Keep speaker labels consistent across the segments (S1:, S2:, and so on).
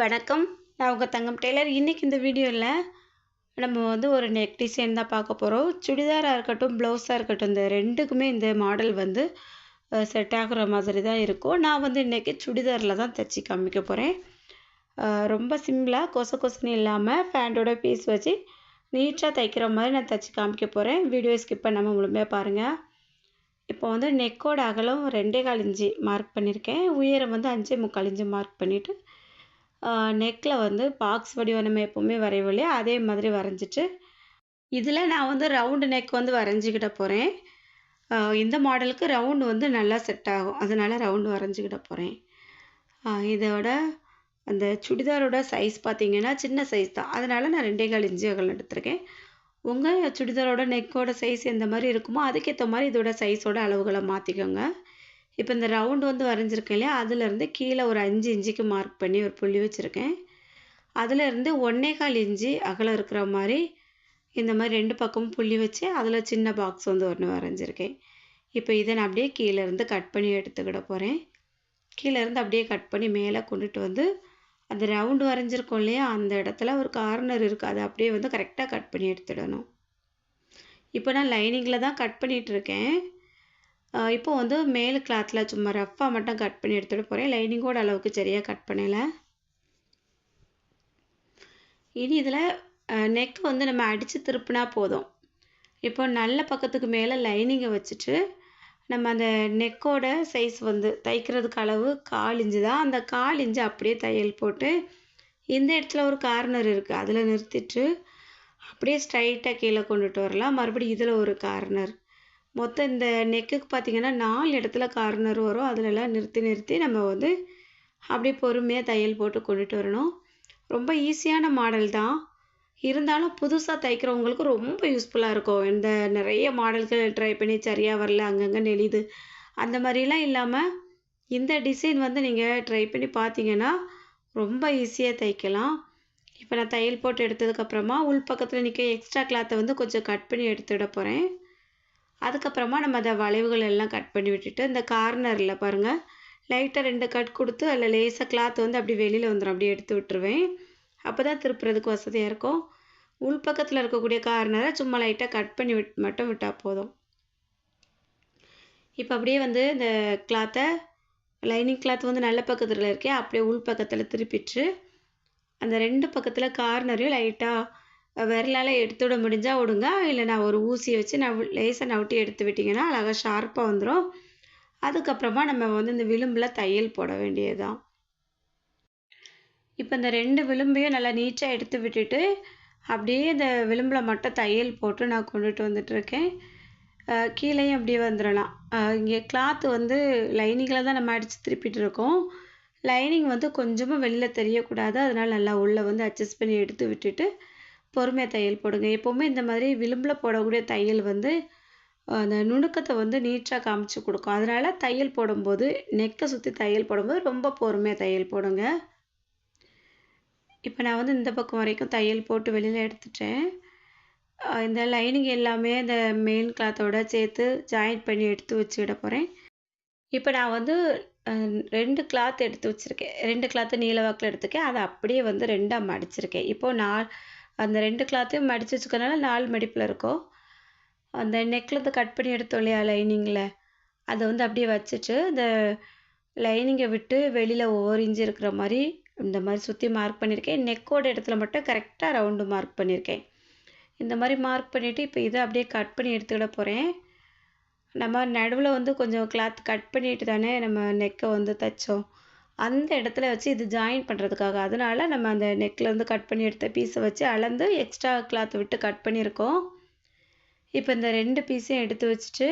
S1: வணக்கம். நான் உங்கள் தங்கம் டெய்லர். இன்றைக்கி இந்த வீடியோவில் நம்ம வந்து ஒரு நெக் டிசைன் தான் பார்க்க போகிறோம் சுடிதாராக இருக்கட்டும் ப்ளவுஸாக இருக்கட்டும் இந்த ரெண்டுக்குமே இந்த மாடல் வந்து செட் ஆகுற மாதிரி தான் இருக்கும். நான் வந்து இன்றைக்கி சுடிதாரில் தான் தைச்சி காமிக்க போகிறேன் ரொம்ப சிம்பிளாக கொச கொசன்னு இல்லாமல் ஃபேண்டோட பீஸ் வச்சு நீட்டாக தைக்கிற மாதிரி நான் தைச்சி காமிக்க போகிறேன் வீடியோ ஸ்கிப் பண்ணாமல் முழுமையாக பாருங்கள் இப்போ வந்து நெக்கோட அகலம் ரெண்டே கால் இஞ்சி மார்க் பண்ணியிருக்கேன் உயரம் வந்து அஞ்சே முக்கால் இஞ்சி மார்க் பண்ணிவிட்டு நெக்கில் வந்து பாக்ஸ் வடிவம் நம்ம எப்போவுமே வரைவோம் இல்லையா அதே மாதிரி வரைஞ்சிட்டு இதில் நான் வந்து ரவுண்டு நெக் வந்து வரைஞ்சிக்கிட்ட போகிறேன் இந்த மாடலுக்கு ரவுண்டு வந்து நல்லா செட் ஆகும். அதனால் ரவுண்டு வரைஞ்சிக்கிட்ட போகிறேன் இதோட அந்த சுடிதாரோட சைஸ் பார்த்தீங்கன்னா சின்ன சைஸ் தான். அதனால் நான் ரெண்டே கால் இஞ்சி அகலம் எடுத்திருக்கேன். உங்கள் சுடிதாரோட நெக்கோட சைஸ் எந்த மாதிரி இருக்குமோ அதுக்கேற்ற மாதிரி இதோட சைஸோட அளவுகளை மாற்றிக்கோங்க இப்போ இந்த ரவுண்டு வந்து வரைஞ்சிருக்கேன் இல்லையா? அதுலேருந்து கீழே ஒரு அஞ்சு இன்ச்சுக்கு மார்க் பண்ணி ஒரு புள்ளி வச்சுருக்கேன். அதுலேருந்து ஒன்றே கால் இன்ச்சு அகலம் இருக்கிற மாதிரி இந்த மாதிரி ரெண்டு பக்கமும் புள்ளி வச்சு அதில் சின்ன பாக்ஸ் வந்து ஒன்று வரைஞ்சிருக்கேன். இப்போ இதை நான் அப்படியே கீழேருந்து கட் பண்ணி எடுத்துக்கிட போகிறேன் கீழேருந்து அப்படியே கட் பண்ணி மேலே கொண்டுட்டு வந்து அந்த ரவுண்டு வரைஞ்சிருக்கோம் இல்லையா? அந்த இடத்துல ஒரு கார்னர் இருக்குது அதை அப்படியே வந்து கரெக்டாக கட் பண்ணி எடுத்துடணும். இப்போ நான் லைனிங்கில் தான் கட் பண்ணிகிட்ருக்கேன் இப்போ வந்து மேல் கிளாத்தில் சும்மா ரஃப்பாக மட்டும் கட் பண்ணி எடுத்துகிட்டு போகிறேன் லைனிங்கோட அளவுக்கு சரியாக கட் பண்ணலை. இனி இதில் நெக் வந்து நம்ம அடித்து திருப்பினா போதும். இப்போ நல்ல பக்கத்துக்கு மேலே லைனிங்கை வச்சுட்டு நம்ம அந்த நெக்கோட சைஸ் வந்து தைக்கிறதுக்கு அளவு கால் இஞ்சு தான் அந்த கால் இஞ்சு அப்படியே தையல் போட்டு இந்த இடத்துல ஒரு கார்னர் இருக்குது அதில் நிறுத்திட்டு அப்படியே ஸ்ட்ரைட்டாக கீழே கொண்டுட்டு வரலாம். மறுபடியும் இதில் ஒரு கார்னர் மொத்தம் இந்த நெக்குக்கு பார்த்திங்கன்னா நாலு இடத்துல கார்னர் வரும். அதிலெல்லாம் நிறுத்தி நிறுத்தி நம்ம வந்து அப்படியே பொறுமையாக தையல் போட்டு கொண்டுட்டு வரணும். ரொம்ப ஈஸியான மாடல் தான். இருந்தாலும் புதுசாக தைக்கிறவங்களுக்கு ரொம்ப யூஸ்ஃபுல்லாக இருக்கும். இந்த நிறைய மாடல்கள் ட்ரை பண்ணி சரியாக வரல அங்கங்கே நெளிது அந்த மாதிரிலாம் இல்லாமல் இந்த டிசைன் வந்து நீங்கள் ட்ரை பண்ணி பார்த்தீங்கன்னா ரொம்ப ஈஸியாக தைக்கலாம். இப்போ நான் தையல் போட்டு எடுத்ததுக்கப்புறமா உள் பக்கத்தில் நிற்க எக்ஸ்ட்ரா கிளாத்தை வந்து கொஞ்சம் கட் பண்ணி எடுத்துட போகிறேன் அதுக்கப்புறமா நம்ம அதை வளைவுகள் எல்லாம் கட் பண்ணி விட்டுட்டு இந்த கார்னரில் பாருங்கள் லைட்டாக ரெண்டு கட் கொடுத்து அதில் லேசாக கிளாத் வந்து அப்படி வெளியில் வந்துடும் அப்படியே எடுத்து விட்டுருவேன். அப்போ தான் திருப்புறதுக்கு வசதியாக இருக்கும். உள் பக்கத்தில் இருக்கக்கூடிய கார்னரை சும்மா லைட்டாக கட் பண்ணி விட் மட்டும் விட்டால் போதும். இப்போ அப்படியே வந்து இந்த கிளாத்தை லைனிங் கிளாத் வந்து நல்ல பக்கத்தில் இருக்கே அப்படியே உள் பக்கத்தில் திருப்பிட்டு அந்த ரெண்டு பக்கத்தில் கார்னரையும் லைட்டாக விரலால் எடுத்து விட முடிஞ்சால் விடுங்க. இல்லை நான் ஒரு ஊசியை வச்சு நவ் லேசாக நவுட்டி எடுத்து விட்டிங்கன்னா அழகாக ஷார்ப்பாக வந்துடும் அதுக்கப்புறமா நம்ம வந்து இந்த விளிம்பில் தையல் போட வேண்டியதுதான். இப்போ இந்த ரெண்டு விளிம்பையும் நல்லா நீட்டாக எடுத்து விட்டுட்டு அப்படியே இந்த விளிம்பில் மட்டும் தையல் போட்டு நான் கொண்டுட்டு வந்துட்டுருக்கேன் கீழேயும் அப்படியே வந்துடலாம் இங்கே கிளாத்து வந்து லைனிங்கில் தான் நம்ம அடித்து திருப்பிட்டு இருக்கோம். லைனிங் வந்து கொஞ்சமாக வெளியில் தெரியக்கூடாது. அதனால் நல்லா உள்ளே வந்து அட்ஜஸ்ட் பண்ணி எடுத்து விட்டுட்டு பொறுமையாக தையல் போடுங்க. எப்போவுமே இந்த மாதிரி விளிம்பில் போடக்கூடிய தையல் வந்து அந்த நுணுக்கத்தை வந்து நீட்டாக காமிச்சு கொடுக்கும். அதனால் தையல் போடும்போது நெக்கை சுற்றி தையல் போடும்போது ரொம்ப பொறுமையாக தையல் போடுங்க. இப்போ நான் வந்து இந்த பக்கம் வரைக்கும் தையல் போட்டு வெளியில் எடுத்துட்டேன். இந்த லைனிங் எல்லாமே இந்த மெயின் கிளாத்தோட சேர்த்து ஜாயின் பண்ணி எடுத்து வச்சுக்கிட போகிறேன் இப்போ நான் வந்து ரெண்டு கிளாத் எடுத்து வச்சுருக்கேன். ரெண்டு கிளாத்து நீல வாக்கில் எடுத்துக்கேன் அதை அப்படியே வந்து ரெண்டாக மடிச்சிருக்கேன். இப்போது நான் அந்த ரெண்டு கிளாத்தையும் மடித்து வச்சுக்கனால நாலு மடிப்பில் இருக்கும். அந்த நெக்லத்தை கட் பண்ணி எடுத்தோம் இல்லையா லைனிங்கில் அதை வந்து அப்படியே வச்சுட்டு இந்த லைனிங்கை விட்டு வெளியில் ஒவ்வொரு இன்ச்சு இருக்கிற மாதிரி இந்த மாதிரி சுற்றி மார்க் பண்ணியிருக்கேன். நெக்கோட இடத்துல மட்டும் கரெக்டாக ரவுண்டு மார்க் பண்ணியிருக்கேன். இந்த மாதிரி மார்க் பண்ணிவிட்டு இப்போ இதை அப்படியே கட் பண்ணி எடுத்துக்கிட போகிறேன் நம்ம நடுவில் வந்து கொஞ்சம் கிளாத் கட் பண்ணிட்டு தானே நம்ம நெக்கை வந்து தைச்சோம். அந்த இடத்துல வச்சு இது ஜாயின் பண்ணுறதுக்காக அதனால் நம்ம அந்த நெக்லேருந்து கட் பண்ணி எடுத்த பீஸை வச்சு அளந்து எக்ஸ்ட்ரா கிளாத் விட்டு கட் பண்ணியிருக்கோம். இப்போ இந்த ரெண்டு பீஸையும் எடுத்து வச்சுட்டு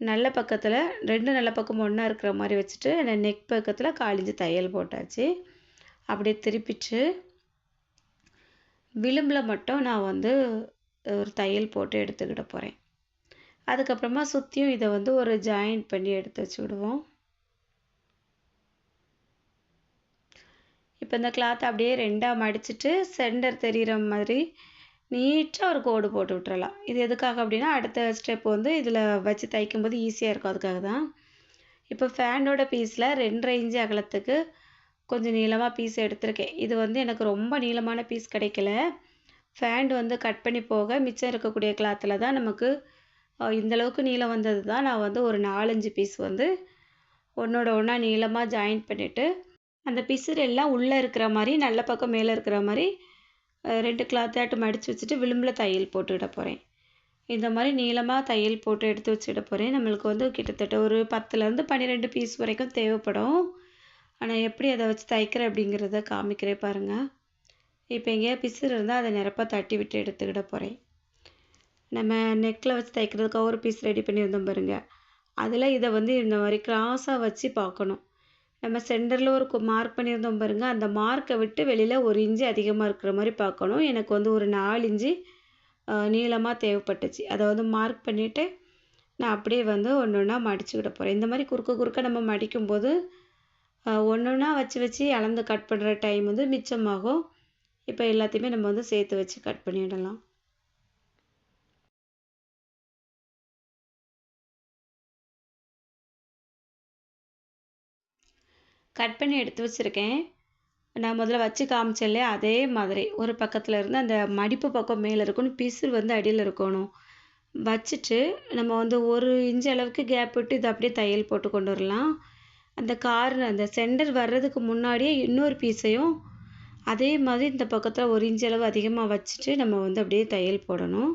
S1: நல்ல பக்கத்தில் ரெண்டு நல்ல பக்கம் ஒன்றா இருக்கிற மாதிரி வச்சுட்டு அந்த நெக் பக்கத்தில் காலிஞ்சு தையல் போட்டாச்சு. அப்படியே திருப்பிச்சு விளிம்பில் மட்டும் நான் வந்து ஒரு தையல் போட்டு எடுத்துக்கிட போகிறேன் அதுக்கப்புறமா சுற்றியும் இதை வந்து ஒரு ஜாயின் பண்ணி எடுத்து வச்சு விடுவோம். இப்போ இந்த கிளாத் அப்படியே ரெண்டாக மடிச்சுட்டு சென்டர் தெரிகிற மாதிரி நீட்டாக ஒரு கோடு போட்டு விட்டுறலாம். இது எதுக்காக அப்படின்னா அடுத்த ஸ்டெப் வந்து இதில் வச்சு தைக்கும் போது ஈஸியாக இருக்கும். அதுக்காக தான். இப்போ ஃபேனோட பீஸில் ரெண்டரை இன்ச்சு அகலத்துக்கு கொஞ்சம் நீளமாக பீஸ் எடுத்திருக்கேன். இது வந்து எனக்கு ரொம்ப நீளமான பீஸ் கிடைக்கல. ஃபேண்ட் வந்து கட் பண்ணி போக மிச்சம் இருக்கக்கூடிய கிளாத்தில் தான் நமக்கு இந்தளவுக்கு நீளம் வந்தது தான் நான் வந்து ஒரு நாலஞ்சு பீஸ் வந்து ஒன்றோட ஒன்றா நீளமாக ஜாயின் பண்ணிவிட்டு அந்த பிசுறு எல்லாம் உள்ளே இருக்கிற மாதிரி நல்ல பக்கம் மேலே இருக்கிற மாதிரி ரெண்டு கிளாத்தாட்டு மடித்து வச்சுட்டு விளிம்பில் தையல் போட்டுக்கிட போகிறேன் இந்த மாதிரி நீளமாக தையல் போட்டு எடுத்து வச்சுக்கிட போகிறேன் நம்மளுக்கு வந்து கிட்டத்தட்ட ஒரு பத்துலேருந்து பன்னிரெண்டு பீஸ் வரைக்கும் தேவைப்படும். ஆனால் எப்படி அதை வச்சு தைக்கிறேன் அப்படிங்கிறத காமிக்கிறேன் பாருங்கள் இப்போ எங்கேயா பிசுறு இருந்தால் அதை நிரப்ப தட்டி விட்டு எடுத்துக்கிட போகிறேன் நம்ம நெக்கில் வச்சு தைக்கிறதுக்கு ஒரு பீஸ் ரெடி பண்ணியிருந்தோம் பாருங்கள் அதில் இதை வந்து இந்த மாதிரி கிராஸாக வச்சு பார்க்கணும். நம்ம சென்டரில் ஒரு மார்க் பண்ணியிருந்தோம் பாருங்கள் அந்த மார்க்கை விட்டு வெளியில் ஒரு இன்ச்சு அதிகமாக இருக்கிற மாதிரி பார்க்கணும். எனக்கு வந்து ஒரு நாலு இன்ச்சு நீளமாக தேவைப்பட்டுச்சு. அதை வந்து மார்க் பண்ணிவிட்டு நான் அப்படியே வந்து ஒன்று ஒன்றா மடிச்சுக்கிட போகிறேன் இந்த மாதிரி குறுக்க குறுக்க நம்ம மடிக்கும்போது ஒன்று ஒன்றா வச்சு வச்சு அளந்து கட் பண்ணுற டைம் வந்து மிச்சமாகும். இப்போ எல்லாத்தையுமே நம்ம வந்து சேர்த்து வச்சு கட் பண்ணிடலாம். கட் பண்ணி எடுத்து வச்சுருக்கேன். நான் முதல்ல வச்சு காமிச்சேன்லே அதே மாதிரி. ஒரு பக்கத்தில் இருந்து அந்த மடிப்பு பக்கம் மேலே இருக்கணும் பிசுறு வந்து அடியில் இருக்கணும். வச்சுட்டு நம்ம வந்து ஒரு இன்ச்சு அளவுக்கு கேப் விட்டு இதை அப்படியே தையல் போட்டு கொண்டு வரலாம். அந்த கார்னர் அந்த சென்டர் வர்றதுக்கு முன்னாடியே இன்னொரு பீஸையும் அதே மாதிரி இந்த பக்கத்தில் ஒரு இன்ச்சு அளவு அதிகமாக வச்சுட்டு நம்ம வந்து அப்படியே தையல் போடணும்.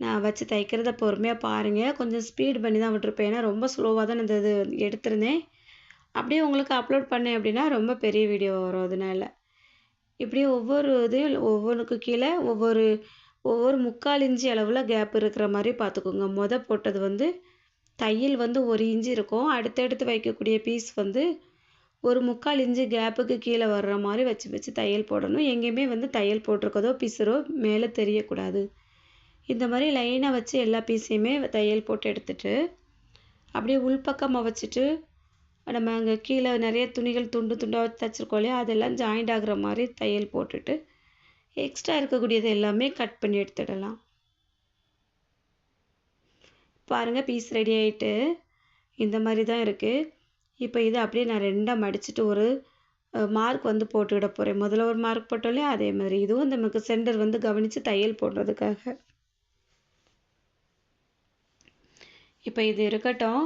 S1: நான் வச்சு தைக்கிறத பொறுமையாக பாருங்கள் கொஞ்சம் ஸ்பீட் பண்ணி தான் விட்டுருப்பேன். ஏன்னா ரொம்ப ஸ்லோவாக தான் இந்த இது எடுத்திருந்தேன். அப்படியே உங்களுக்கு அப்லோட் பண்ணேன் அப்படின்னா ரொம்ப பெரிய வீடியோ வரும் அதனால இப்படியே ஒவ்வொரு இதையும் ஒவ்வொன்றுக்கு கீழே ஒவ்வொரு ஒவ்வொரு முக்கால் இன்ச்சு அளவில் கேப் இருக்கிற மாதிரி பார்த்துக்கோங்க. மொத போட்டது வந்து தையல் வந்து ஒரு இன்ச்சு இருக்கும். அடுத்தடுத்து வைக்கக்கூடிய பீஸ் வந்து ஒரு முக்கால் இன்ச்சு கேப்புக்கு கீழே வர்ற மாதிரி வச்சு வச்சு தையல் போடணும். எங்கேயுமே வந்து தையல் போட்டிருக்கதோ பிசுறோ மேலே தெரியக்கூடாது. இந்த மாதிரி லைனாக வச்சு எல்லா பீஸையுமே தையல் போட்டு எடுத்துட்டு அப்படியே உள்பக்கமாக வச்சுட்டு நம்ம அங்கே கீழே நிறைய துணிகள் துண்டு துண்டாக தைச்சிருக்கோம் இல்லையா? அதெல்லாம் ஜாயிண்ட் ஆகிற மாதிரி தையல் போட்டுட்டு எக்ஸ்ட்ரா இருக்கக்கூடியது எல்லாமே கட் பண்ணி எடுத்துடலாம். பாருங்கள் பீஸ் ரெடி ஆகிட்டு இந்த மாதிரி தான் இருக்குது இப்போ இதை அப்படியே நான் ரெண்டாக மடிச்சுட்டு ஒரு மார்க் வந்து போட்டுவிட போகிறேன் முதல்ல ஒரு மார்க் போட்டோம் அதே மாதிரி. இதுவும் நமக்கு சென்டர் வந்து கவனித்து தையல் போடுறதுக்காக. இப்போ இது இருக்கட்டும்.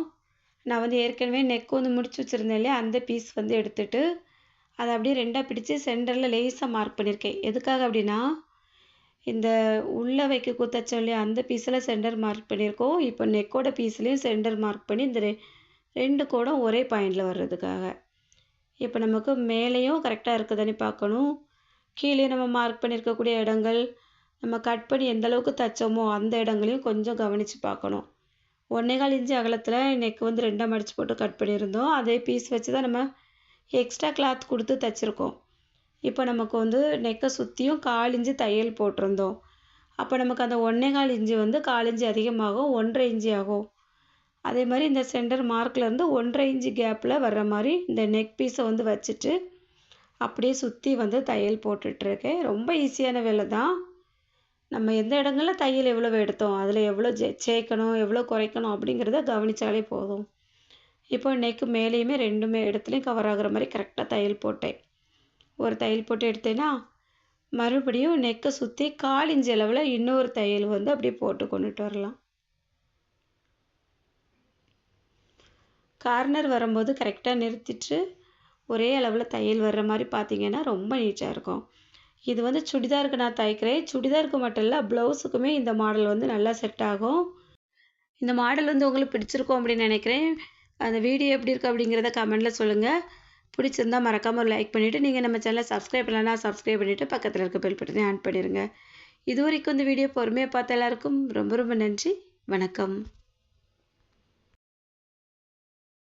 S1: நான் வந்து ஏற்கனவே நெக் வந்து முடிச்சு வச்சுருந்தேன் இல்லையா? அந்த பீஸ் வந்து எடுத்துட்டு அதை அப்படியே ரெண்டாக பிடிச்சி சென்டரில் லேசாக மார்க் பண்ணியிருக்கேன். எதுக்காக அப்படின்னா இந்த உள்ளே வைக்க குத்தச்சோம் இல்லையா? அந்த பீஸில் சென்டர் மார்க் பண்ணியிருக்கோம். இப்போ நெக்கோட பீஸ்லேயும் சென்டர் மார்க் பண்ணி இந்த ரெ ரெண்டு கோடம் ஒரே பாயிண்டில் வர்றதுக்காக. இப்போ நமக்கு மேலேயும் கரெக்டாக இருக்குதானே பார்க்கணும். கீழே நம்ம மார்க் பண்ணியிருக்கக்கூடிய இடங்கள் நம்ம கட் பண்ணி எந்த அளவுக்கு தைச்சோமோ அந்த இடங்களையும் கொஞ்சம் கவனித்து பார்க்கணும். ஒன்றேகால் இன்ச்சு அகலத்தில் நெக் வந்து ரெண்டாக மடித்து போட்டு கட் பண்ணியிருந்தோம். அதே பீஸ் வச்சு தான் நம்ம எக்ஸ்ட்ரா கிளாத் கொடுத்து தைச்சிருக்கோம். இப்போ நமக்கு வந்து நெக்கை சுற்றியும் கால் இன்ச்சு தையல் போட்டிருந்தோம். அப்போ நமக்கு அந்த ஒன்றேகால் இன்ச்சு வந்து கால் இன்ச்சு அதிகமாகும் ஒன்றரை இன்ச்சு ஆகும். அதே மாதிரி இந்த சென்டர் மார்க்லேருந்து ஒன்றரை இன்ச்சு கேப்பில் வர்ற மாதிரி இந்த நெக் பீஸை வந்து வச்சுட்டு அப்படியே சுற்றி வந்து தையல் போட்டுட்ருக்கேன் ரொம்ப ஈஸியான வேலை தான் நம்ம எந்த இடங்களில் தையல் எவ்வளோ எடுத்தோம் அதில் எவ்வளோ ஜே சேர்க்கணும் எவ்வளோ குறைக்கணும் அப்படிங்கிறத கவனித்தாலே போதும். இப்போ நெக்கு மேலேயுமே ரெண்டுமே இடத்துலையும் கவர் ஆகுற மாதிரி கரெக்டாக தையல் போட்டேன். ஒரு தையல் போட்டு எடுத்தேன்னா மறுபடியும் நெக்கை சுற்றி கால் அளவில் இன்னொரு தையல் வந்து அப்படியே போட்டு கொண்டுட்டு வரலாம். கார்னர் வரும்போது கரெக்டாக நிறுத்திட்டு ஒரே அளவில் தையல் வர்ற மாதிரி பார்த்தீங்கன்னா ரொம்ப நீட்டாக இருக்கும். இது வந்து சுடிதாருக்கு நான் தைக்கிறேன். சுடிதாருக்கு மட்டும் இல்லை ப்ளவுஸுக்குமே இந்த மாடல் வந்து நல்லா செட் ஆகும். இந்த மாடல் வந்து உங்களுக்கு பிடிச்சிருக்கும் அப்படின்னு நினைக்கிறேன். அந்த வீடியோ எப்படி இருக்குது அப்படிங்கிறத கமெண்ட்டில் சொல்லுங்கள் பிடிச்சிருந்தா மறக்காமல் ஒரு லைக் பண்ணிவிட்டு நீங்கள் நம்ம சேனலை சப்ஸ்கிரைப் பண்ணலன்னா சப்ஸ்கிரைப் பண்ணிவிட்டு பக்கத்தில் இருக்க பெல் பட்டனை ஆன் பண்ணிடுங்க இது வரைக்கும் இந்த வீடியோ பொறுமையாக பார்த்த எல்லாருக்கும் ரொம்ப ரொம்ப நன்றி. வணக்கம்.